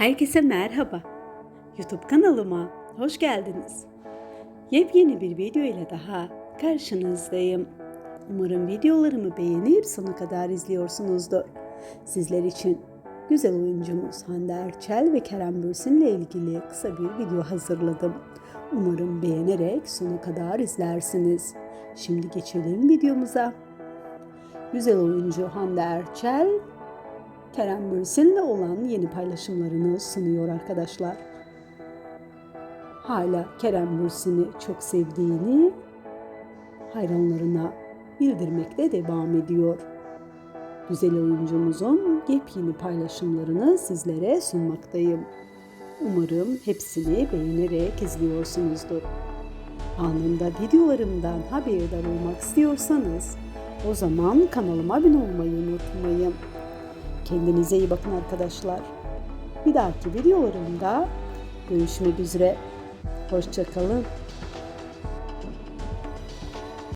Herkese merhaba. YouTube kanalıma hoş geldiniz. Yepyeni bir video ile daha karşınızdayım. Umarım videolarımı beğenip sona kadar izliyorsunuzdur. Sizler için güzel oyuncumuz Hande Erçel ve Kerem Bürsin ile ilgili kısa bir video hazırladım. Umarım beğenerek sona kadar izlersiniz. Şimdi geçelim videomuza. Güzel oyuncu Hande Erçel Kerem Bürsin'le olan yeni paylaşımlarını sunuyor arkadaşlar. Hala Kerem Bürsin'i çok sevdiğini hayranlarına bildirmekte devam ediyor. Güzel oyuncumuzun yepyeni paylaşımlarını sizlere sunmaktayım. Umarım hepsini beğenerek izliyorsunuzdur. Anında videolarımdan haberdar olmak istiyorsanız o zaman kanalıma abone olmayı unutmayın. Kendinize iyi bakın arkadaşlar. Bir dahaki videolarımda görüşmek üzere. Hoşçakalın.